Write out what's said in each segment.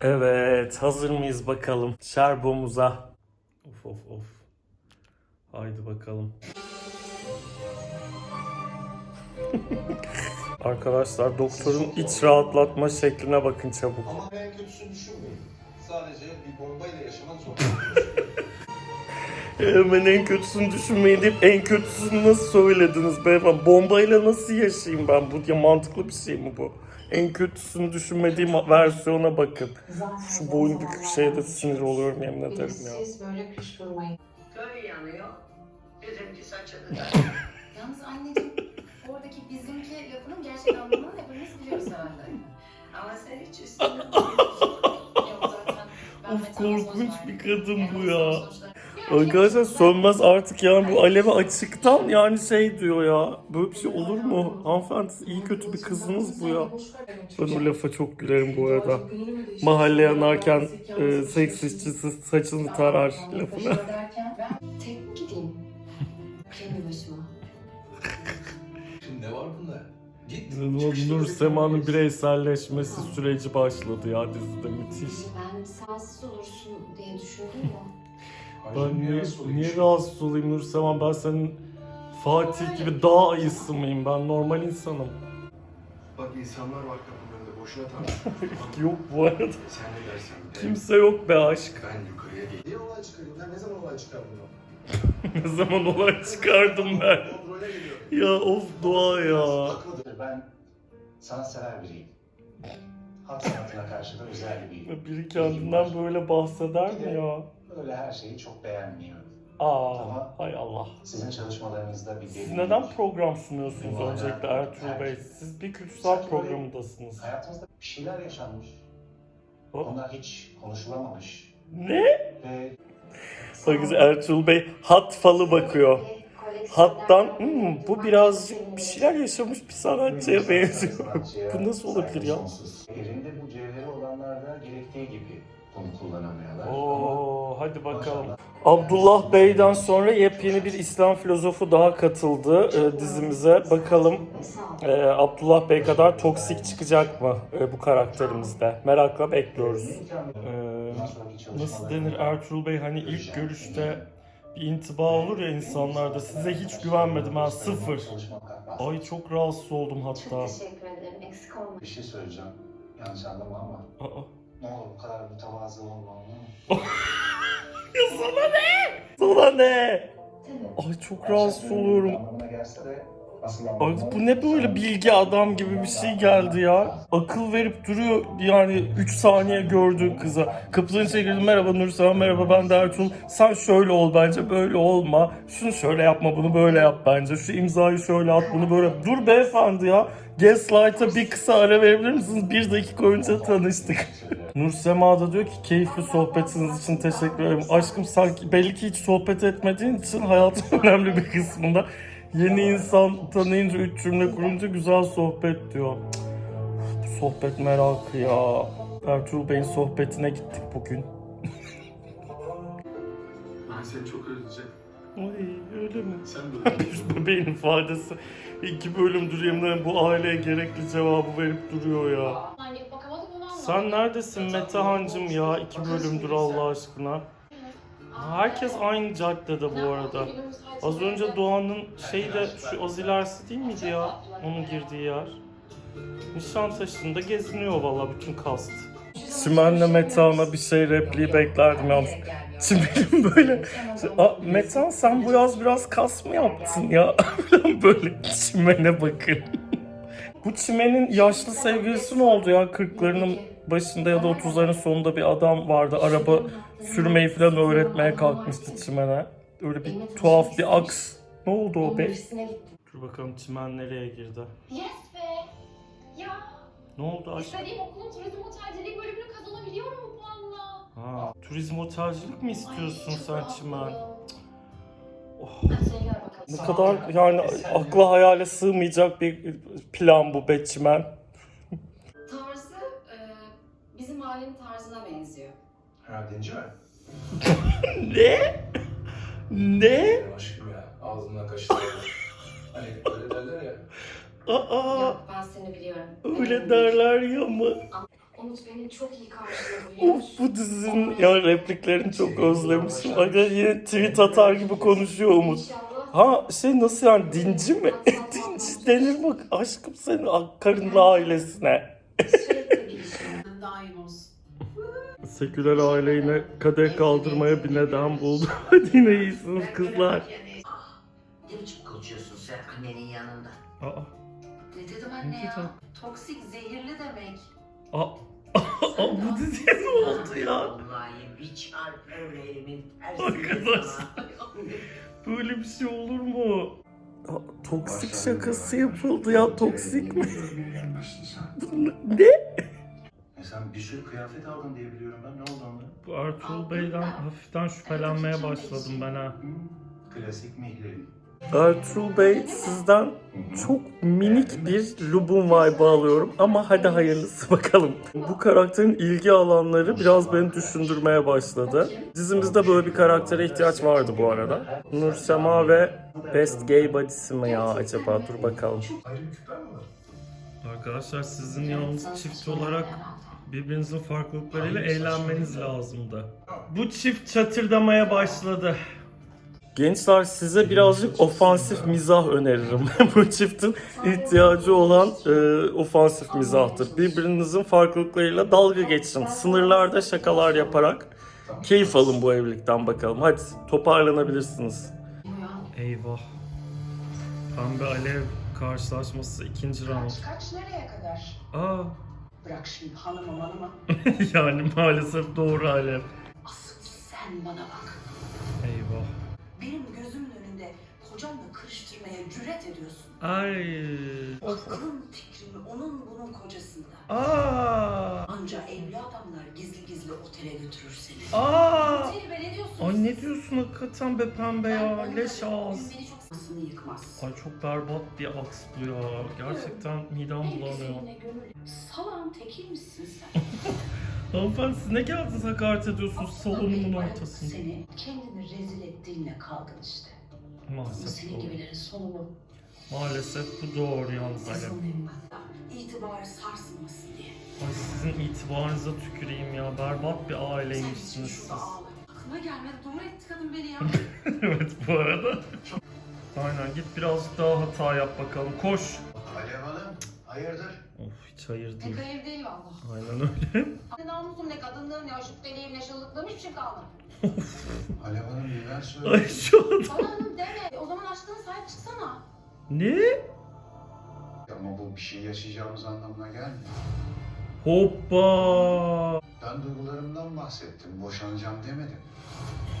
Evet, hazır mıyız bakalım şerbomuza? Of of of. Haydi bakalım. Arkadaşlar doktorun iç rahatlatma şekline bakın çabuk. Ama en kötüsünü düşünmeyin. Sadece bir bombayla yaşamak zorunda. Hemen en kötüsünü düşünmeyin deyip en kötüsünü nasıl söylediniz beyefendi? Bombayla nasıl yaşayayım ben? Bu ya mantıklı bir şey mi bu? En kötüsünü düşünmediğim versiyona bakın. Şu boyun bükük şeyde sinir oluyorum yemin ederim ya. Siz böyle kış durmayın. Köy yanıyor, bizimki saçını Yalnız anneciğim oradaki bizimki lafının gerçek anlamını hepimiz biliyoruz herhalde. Ama sen hiç üstüne Yok zaten ben Of, korkunç bir kadın bu ya. Arkadaşlar sönmez artık yani bu alevi açıktan yani şey diyor ya. Böyle bir şey olur mu? Hanımefendi iyi kötü bir kızınız bu ya. Ben o lafa çok gülerim bu arada. Mahalle yanarken e, seks işçisi saçını tarar lafına. Ben tek gideyim. Kendi başıma. Şimdi ne var bunda? Nur Sema'nın bireyselleşmesi süreci başladı ya dizide müthiş. Ben sensiz olursun diye düşündüm ya. Ben niye, niye rahatsız olayım Nur Sema? Ben senin Fatih gibi daha ayısı mıyım? Ben normal insanım. Bak insanlar var kapının önünde boşuna tartışıyor. Yok bu arada. Sen ne dersen de. Kimse yok be aşk. Ben yukarıya geleyim. Niye olay çıkarayım? Ben ne zaman olay çıkardım Ne zaman olay çıkardım ben. Ya of dua ya. Ben sanatsever biriyim. Halk sanatına karşı da özel biriyim. Biri kendinden böyle bahseder mi ya? Böyle her şeyi çok beğenmiyorum. Aa, hay Allah. Sizin çalışmalarınızda bir Siz derinlik, neden program sunuyorsunuz öncelikle Ertuğrul Bey? Siz bir kültürel programındasınız. Hayatımızda bir şeyler yaşanmış. O- Onlar hiç konuşulamamış. Ne? Ve Bakın Ertuğrul Bey hat falı bakıyor. Hattan hmm, bu birazcık bir şeyler yaşamış bir sanatçıya benziyor. bu nasıl olabilir ya? Elinde bu cevheri olanlar da gerektiği gibi bunu kullanamıyorlar. Ama Oo, hadi bakalım. Abdullah Bey'den sonra yepyeni bir İslam filozofu daha katıldı e, dizimize. Bakalım e, Abdullah Bey kadar toksik çıkacak mı e, bu karakterimizde? Merakla bekliyoruz. E, nasıl denir Ertuğrul Bey hani ilk görüşte bir intiba olur ya insanlarda. Size hiç güvenmedim ha sıfır. Ay çok rahatsız oldum hatta. Çok teşekkür ederim. Eksik olma. Bir şey söyleyeceğim. Yanlış anlama ama Aa. Ne olur bu kadar mütevazı olma sana ne? Sana ne? Ay çok rahatsız oluyorum. Anlamına gelse de anlamı- bu ne böyle bilgi adam gibi bir şey geldi ya. Akıl verip duruyor yani 3 saniye gördüğü kıza. Kapıdan içeri girdim merhaba Nursema merhaba ben de Ertuğrul. Sen şöyle ol bence böyle olma. Şunu şöyle yapma bunu böyle yap bence. Şu imzayı şöyle at bunu böyle. Dur beyefendi ya. Gaslight'a bir kısa ara verebilir misiniz? Bir dakika önce tanıştık. Nur Sema da diyor ki keyifli sohbetiniz için teşekkür ederim. Aşkım sanki belli ki hiç sohbet etmediğin için hayatın önemli bir kısmında yeni insan tanıyınca üç cümle kurunca güzel sohbet diyor. Sohbet merakı ya. Ertuğrul Bey'in sohbetine gittik bugün. Ben seni çok özleyeceğim. Ay öyle mi? Sen de Şu bebeğin ifadesi. İki bölümdür yemin bu aileye gerekli cevabı verip duruyor ya. Hani. Sen neredesin Metehancım ya? İki bölümdür Allah aşkına. Herkes aynı caddede bu arada. Az önce Doğan'ın şeyi de şu az ilerisi değil miydi ya? Onun girdiği yer. Nişantaşı'nda geziniyor valla bütün kast. Çimen'le Metehan'a bir şey repliği beklerdim yalnız. Çimen'in böyle... Aa, Metehan sen bu yaz biraz kas mı yaptın ya? Böyle Çimen'e bakın. Bu Çimen'in yaşlı sevgilisi ne oldu ya? 40'larının başında ya da 30'ların sonunda bir adam vardı. Araba sürmeyi falan öğretmeye kalkmıştı Çimen'e. Öyle bir tuhaf bir aks. Ne oldu o be? Dur bakalım Çimen nereye girdi? Yes be. Ya Ne oldu aşkım? istediğim okulun turizm otelciliği bölümünü kazanabiliyorum bu puanla. Ha, turizm otelcilik mi istiyorsun Ay, sen. Çimen? Oh, Hadi sen gel bakalım. ne kadar yani akla hayale sığmayacak bir plan bu be Çimen. Tarzı e, bizim ailenin tarzına benziyor. Ha dinci mi? Ne? Ne? Aşkım ya ağzımdan kaçtı. hani öyle derler ya. Aa, Yok ben seni biliyorum. öyle derler ya mı? Umut beni çok iyi karşıladı biliyor Of musun? bu dizinin ya repliklerini çok özlemişim. Aga yine tweet atar gibi konuşuyor Umut. İnşallah. Ha şey nasıl yani dinci mi? dinci denir bak aşkım senin karınla ailesine. Sürekli olsun. Seküler aile yine kadeh kaldırmaya bir neden buldu. Hadi yine iyisiniz kızlar. Ne biçim konuşuyorsun sen annenin yanında? Aa, Ne dedim Ne anne ya? Toksik, zehirli demek. aa, aa, bu diziye ne oldu ya? Vallahi bir çarp öyle elimin tersine. Böyle bir şey olur mu? Aa, toksik şakası yapıldı ya toksik mi? ne? E sen bir sürü kıyafet aldın diye biliyorum ben. Ne oldu onlara? Bu Ertuğrul Bey'den hafiften şüphelenmeye başladım ben ha. Klasik mihleri. Ertuğrul Bey sizden çok minik bir Lubun vibe alıyorum ama hadi hayırlısı bakalım. Bu karakterin ilgi alanları biraz beni düşündürmeye başladı. Dizimizde böyle bir karaktere ihtiyaç vardı bu arada. Nur Sema ve Best Gay Buddy'si mi ya acaba? Dur bakalım. Arkadaşlar sizin yalnız çift olarak birbirinizin farklılıklarıyla eğlenmeniz lazımdı. Bu çift çatırdamaya başladı. Gençler size birazcık ofansif mizah öneririm. Bu çiftin ihtiyacı olan e, ofansif mizahtır. Birbirinizin farklılıklarıyla dalga geçin. Sınırlarda şakalar yaparak keyif alın bu evlilikten bakalım. Hadi toparlanabilirsiniz. Eyvah. Pembe Alev karşılaşması ikinci round. Kaç kaç nereye kadar? Aa, Bırak şimdi hanımı hanımı. yani maalesef doğru Alev. Asıl sen bana bak. Eyvah. Benim gözümün önünde kocamla karıştırmaya cüret ediyorsun. Ay. Of. Aklın fikrini onun bunun kocasında. Aa. Anca evli adamlar gizli gizli otele götürür seni. Aa. Seni be ne diyorsun? Ay ne diyorsun hakikaten be pembe ya. Leş ağız. Beni çok Aslını yıkmaz. Ay çok berbat bir at bu ya. Gerçekten midem bulanıyor. güzeline gönül. Salağın teki misin sen? Hanımefendi siz ne geldiniz hakaret ediyorsunuz salonumun Ay, ortasında. Seni kendini rezil ettiğinle kaldın işte. Maalesef senin doğru. gibilerin sonu. Maalesef bu doğru yalnız Alev. Kızım İtibar sarsılmasın diye. Ay sizin itibarınıza tüküreyim ya. Berbat bir Sen aileymişsiniz siz. şurada ağla. Aklıma gelmedi. Doğru etti kadın beni ya. evet bu arada. Aynen git birazcık daha hata yap bakalım. Koş. Alev Hanım, hayırdır? Of hiç hayır değil. hayır değil valla. Aynen öyle. Ne namusum ne kadınlığım ne şüpheliyim ne şıllıklığım hiçbir şey kalmadı. Alev Hanım neler Ay söylüyor? şu an. Bana hanım deme. O zaman aşkına sahip çıksana. Ne? Ama bu bir şey yaşayacağımız anlamına gelmiyor. Hoppa. Ben duygularımdan bahsettim, boşanacağım demedim.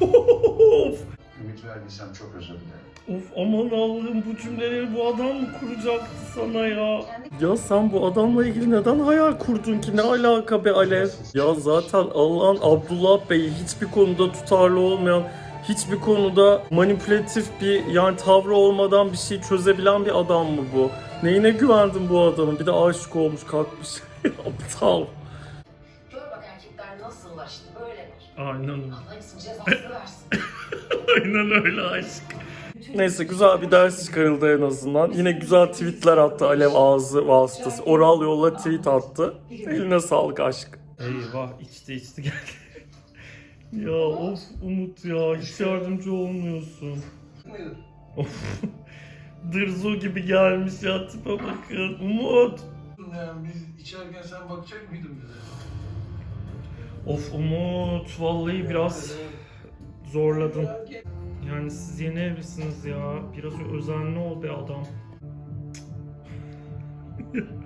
of. Ümit verdiysem çok özür dilerim. Of aman Allah'ım bu cümleleri bu adam mı kuracaktı sana ya? Ya sen bu adamla ilgili neden hayal kurdun ki? Ne alaka be Alev? Ya zaten Allah'ın Abdullah Bey'i hiçbir konuda tutarlı olmayan, hiçbir konuda manipülatif bir yani tavrı olmadan bir şey çözebilen bir adam mı bu? Neyine güvendin bu adamın? Bir de aşık olmuş kalkmış. Aptal. gör bak erkekler nasıllar işte böyleler. Aynen öyle. Allah hepsinin cezasını versin. Aynen öyle aşk. Neyse güzel bir ders çıkarıldı en azından. Yine güzel tweetler attı Alev ağzı vasıtası. Oral yolla tweet attı. Eline sağlık aşk. Eyvah içti içti geldi. ya of Umut ya hiç yardımcı olmuyorsun. Of. Dırzo gibi gelmiş ya tipe bakın. Umut. Yani biz içerken sen bakacak mıydın bize? Of Umut vallahi biraz zorladın. Yani siz yeni evlisiniz ya. Biraz özenli ol be adam.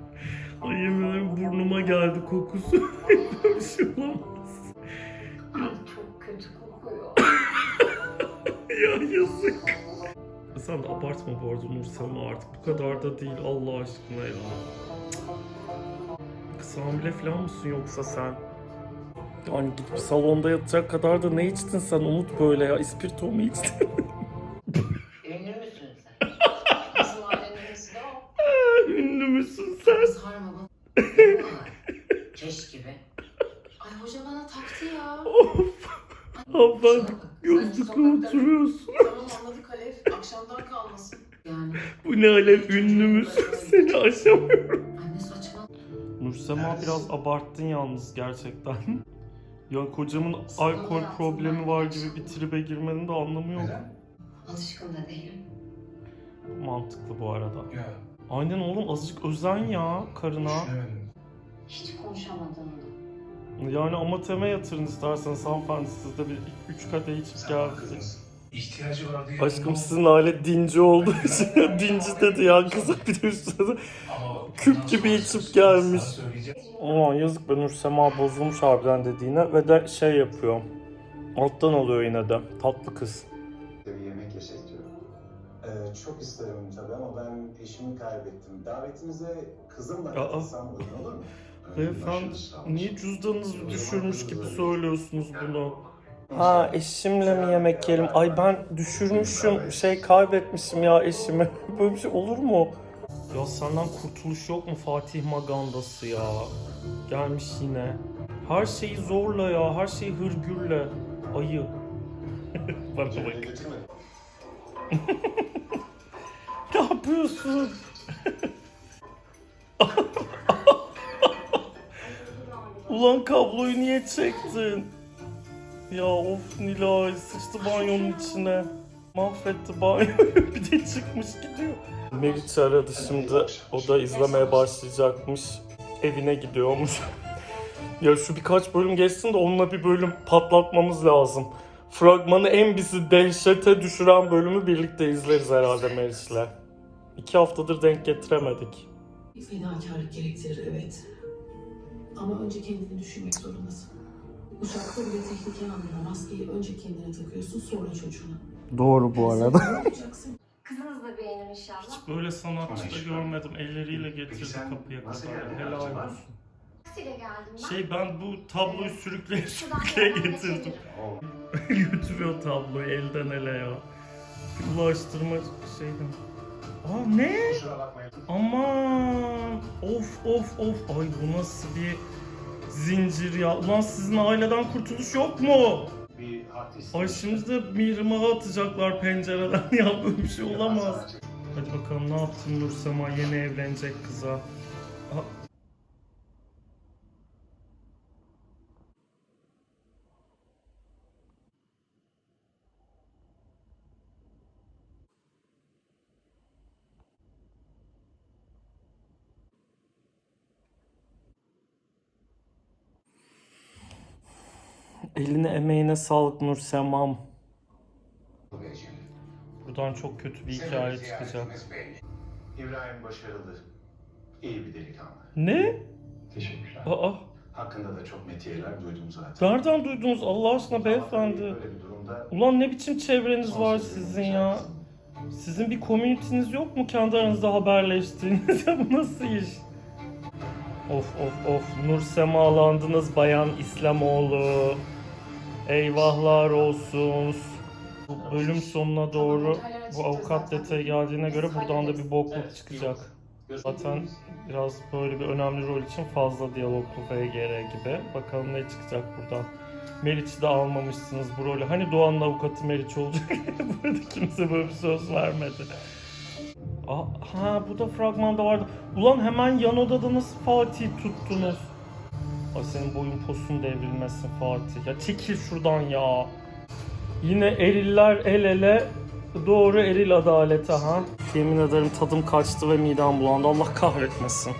Ay yemin ederim burnuma geldi kokusu. Bir şey olamaz. Ay çok kötü kokuyor. Ya yazık. Sen de abartma bu arada Nur Sema artık. Bu kadar da değil Allah aşkına ya. Kız hamile falan mısın yoksa sen? Yani gidip salonda yatacak kadar da ne içtin sen Umut böyle ya? İspirto mu içtin? Ünlü müsün sen? Bizim ailenin birisi de o. Ünlü müsün sen? Sarma bak. Keş gibi. Ay hoca bana taktı ya. Of. Abla gözlükle oturuyorsun. Tamam anladık Alev. Akşamdan kalmasın. Yani Bu ne alev ünlü müsün? Seni aşamıyorum. anne saçma. Nur Sema biraz abarttın yalnız gerçekten. Ya kocamın alkol problemi var gibi bir tribe girmenin de anlamı yok. Neden? Alışkın da değilim. Mantıklı bu arada. Ya Aynen oğlum azıcık özen ya karına. düşünemedim. Hiç konuşamadığımda. Yani amateme yatırın isterseniz hanımefendi siz de bir üç kadeh içip Sen gel. kızınız. İhtiyacı var diye. Aşkım sizin aile dinci olduğu için dinci dedi ya kıza bir de üstüne de Ama küp gibi içip gelmiş. sana söyleyeceğim. Aman yazık be Nur Sema bozulmuş harbiden dediğine ve de şey yapıyor. Alttan alıyor yine de. Tatlı kız. Bir yemek yesek diyorum. Ee, çok isterim tabii ama ben eşimi kaybettim. Davetinize kızımla Aa. katılsam uygun olur mu? Beyefendi niye cüzdanınızı düşürmüş gibi söylüyorsunuz bunu? Ha eşimle mi yemek yiyelim? Ay ben düşürmüşüm, şey kaybetmişim ya eşimi. Böyle bir şey olur mu? Ya senden kurtuluş yok mu Fatih Magandası ya? Gelmiş yine. Her şeyi zorla ya, her şeyi hırgürle. Ayı. Bana bak. Ne yapıyorsun? Ulan kabloyu niye çektin? Ya of Nilay sıçtı banyonun içine. Mahvetti banyoyu bir de çıkmış gidiyor. Meriç aradı şimdi. O da izlemeye başlayacakmış. Evine gidiyormuş. ya şu birkaç bölüm geçsin de onunla bir bölüm patlatmamız lazım. Fragmanı en bizi dehşete düşüren bölümü birlikte izleriz herhalde Meriç'le. İki haftadır denk getiremedik. Bir fedakarlık gerektirir evet. Ama önce kendini düşünmek zorundasın. Uçakta bile tehlike anında maskeyi önce kendine takıyorsun sonra çocuğuna. Doğru bu yapacaksın? Kızınız da beğenir inşallah. Hiç böyle sanatçı da görmedim. Elleriyle getirdi kapıya kadar. Helal olsun. Taksiyle geldim ben. Şey ben bu tabloyu sürükleye sürükleye getirdim. Götürüyor tabloyu elden ele ya. Ulaştırma şeyden. Aa ne? Aman of of of ay bu nasıl bir zincir ya. Ulan sizin aileden kurtuluş yok mu? Bir şimdi de mihrimahı atacaklar pencereden ya böyle bir şey olamaz. Hadi bakalım ne yaptın Nur Sema yeni evlenecek kıza. Aa, Eline emeğine sağlık Nur Semam. Buradan çok kötü bir hikaye çıkacak. İbrahim başarılı. İyi bir delikanlı. Ne? Teşekkürler. Aa, Hakkında da çok metiyeler duydum zaten. nereden duydunuz Allah aşkına beyefendi? Ulan ne biçim çevreniz var sizin ya? Sizin bir komünitiniz yok mu kendi aranızda haberleştiğiniz? Ya bu nasıl iş? Of of of Nur semalandınız Bayan İslamoğlu. Eyvahlar olsun. Bu bölüm sonuna doğru bu avukat detayı geldiğine göre buradan da bir bokluk çıkacak. Zaten biraz böyle bir önemli rol için fazla diyaloglu FGR gibi. Bakalım ne çıkacak buradan. Meriç'i de almamışsınız bu rolü. Hani Doğan'ın avukatı Meriç olacak. Burada kimse böyle bir söz vermedi. Aa, ha bu da fragmanda vardı. Ulan hemen yan odada nasıl Fatih tuttunuz? Ay senin boyun posun devrilmesin Fatih. Ya çekil şuradan ya. Yine eriller el ele doğru eril adalete ha. Yemin ederim tadım kaçtı ve midem bulandı. Allah kahretmesin.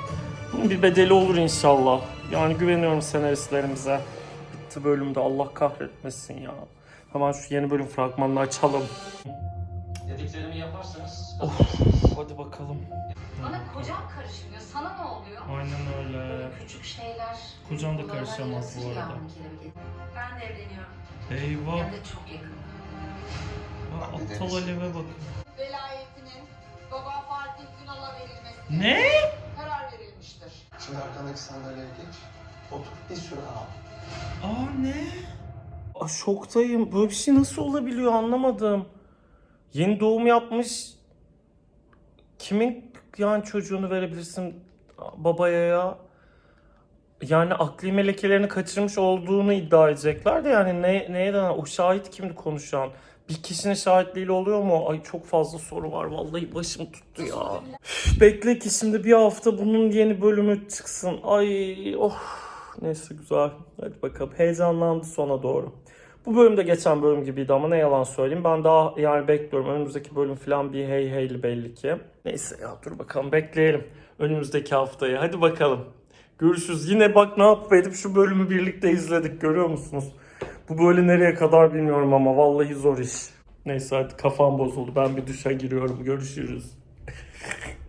Bunun bir bedeli olur inşallah. Yani güveniyorum senaristlerimize. Bitti bölümde Allah kahretmesin ya. Hemen şu yeni bölüm fragmanını açalım. Dediklerimi yaparsanız Of hadi bakalım. Bana kocam karışmıyor. Sana ne oluyor? Aynen öyle. Küçük şeyler. Kocan da karışamaz bu arada. kelebek. Ben de evleniyorum. Eyvah. Hem de çok yakın. Ha, aptal Alev'e bak. Velayetinin baba Fatih Ünal'a verilmesi Ne? karar verilmiştir. Şimdi arkandaki sandalyeye geç. Otur bir süre al. Aa ne? Aa, şoktayım. Böyle bir şey nasıl olabiliyor anlamadım. Yeni doğum yapmış. Kimin yani çocuğunu verebilirsin babaya ya? Yani akli melekelerini kaçırmış olduğunu iddia edecekler de yani ne, neye dayanan? O şahit kimdi konuşan? Bir kişinin şahitliğiyle oluyor mu? Ay çok fazla soru var. Vallahi başım tuttu ya. Üf, Bekle ki şimdi bir hafta bunun yeni bölümü çıksın. Ay oh. Neyse güzel. Hadi bakalım. Heyecanlandı sona doğru. Bu bölüm de geçen bölüm gibiydi ama ne yalan söyleyeyim. Ben daha yani bekliyorum. Önümüzdeki bölüm falan bir hey heyli belli ki. Neyse ya dur bakalım bekleyelim. Önümüzdeki haftayı. Hadi bakalım. Görüşürüz. Yine bak ne yapıp şu bölümü birlikte izledik. Görüyor musunuz? Bu böyle nereye kadar bilmiyorum ama vallahi zor iş. Neyse hadi kafam bozuldu. Ben bir duşa giriyorum. Görüşürüz.